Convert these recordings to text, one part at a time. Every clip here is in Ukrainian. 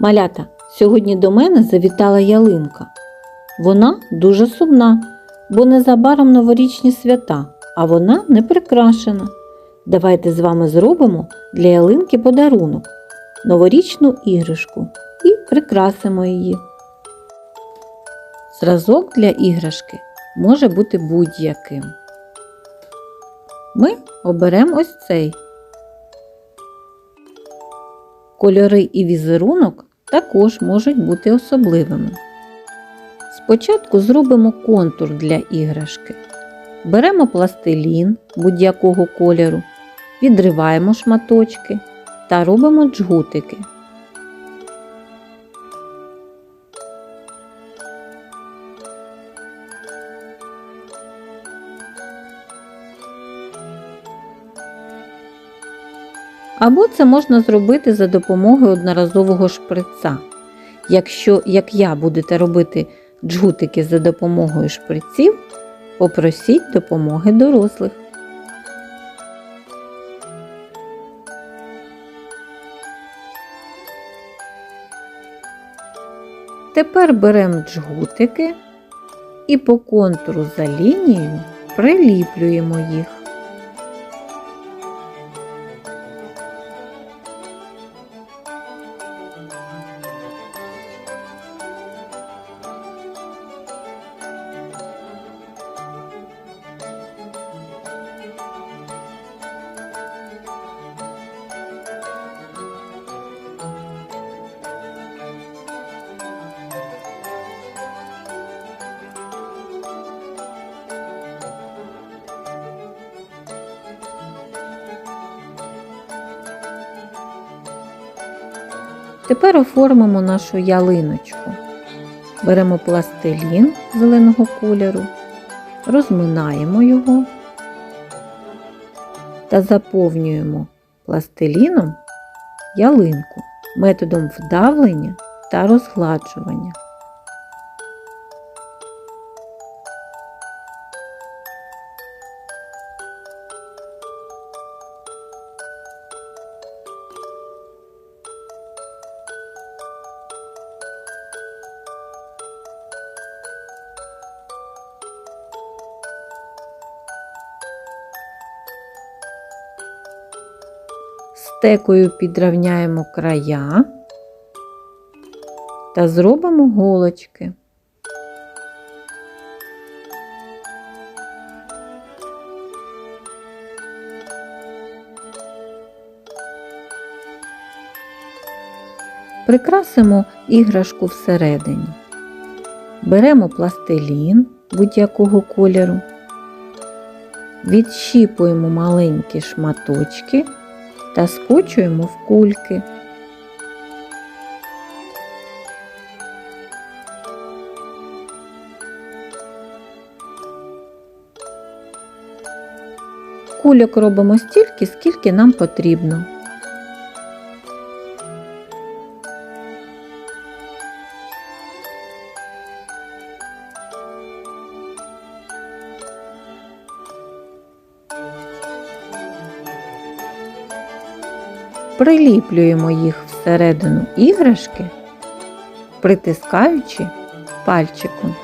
Малята, сьогодні до мене завітала ялинка. Вона дуже сумна, бо незабаром новорічні свята, а вона не прикрашена. Давайте з вами зробимо для ялинки подарунок, новорічну іграшку і прикрасимо її. Зразок для іграшки може бути будь-яким. Ми оберемо ось цей. Кольори і візерунок також можуть бути особливими. Спочатку зробимо контур для іграшки. Беремо пластилін будь-якого кольору, відриваємо шматочки та робимо джгутики. Або це можна зробити за допомогою одноразового шприца. Якщо, як я, будете робити джгутики за допомогою шприців, попросіть допомоги дорослих. Тепер беремо джгутики і по контуру за лінією приліплюємо їх. Тепер оформимо нашу ялиночку. Беремо пластилін зеленого кольору, розминаємо його та заповнюємо пластиліном ялинку методом вдавлення та розгладжування. Стекою підравняємо края та зробимо голочки. Прикрасимо іграшку всередині. Беремо пластилін будь-якого кольору, відщіпуємо маленькі шматочки та скочуємо в кульки. Кульок робимо стільки, скільки нам потрібно. Приліплюємо їх всередину іграшки, притискаючи пальчиком.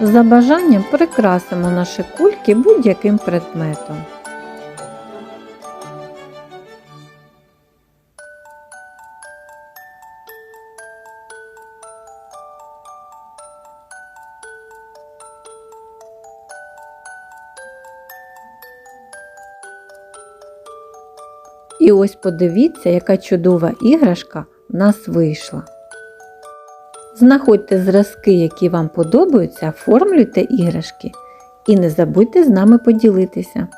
За бажанням прикрасимо наші кульки будь-яким предметом. І ось подивіться, яка чудова іграшка в нас вийшла. Знаходьте зразки, які вам подобаються, оформлюйте іграшки. І не забудьте з нами поділитися.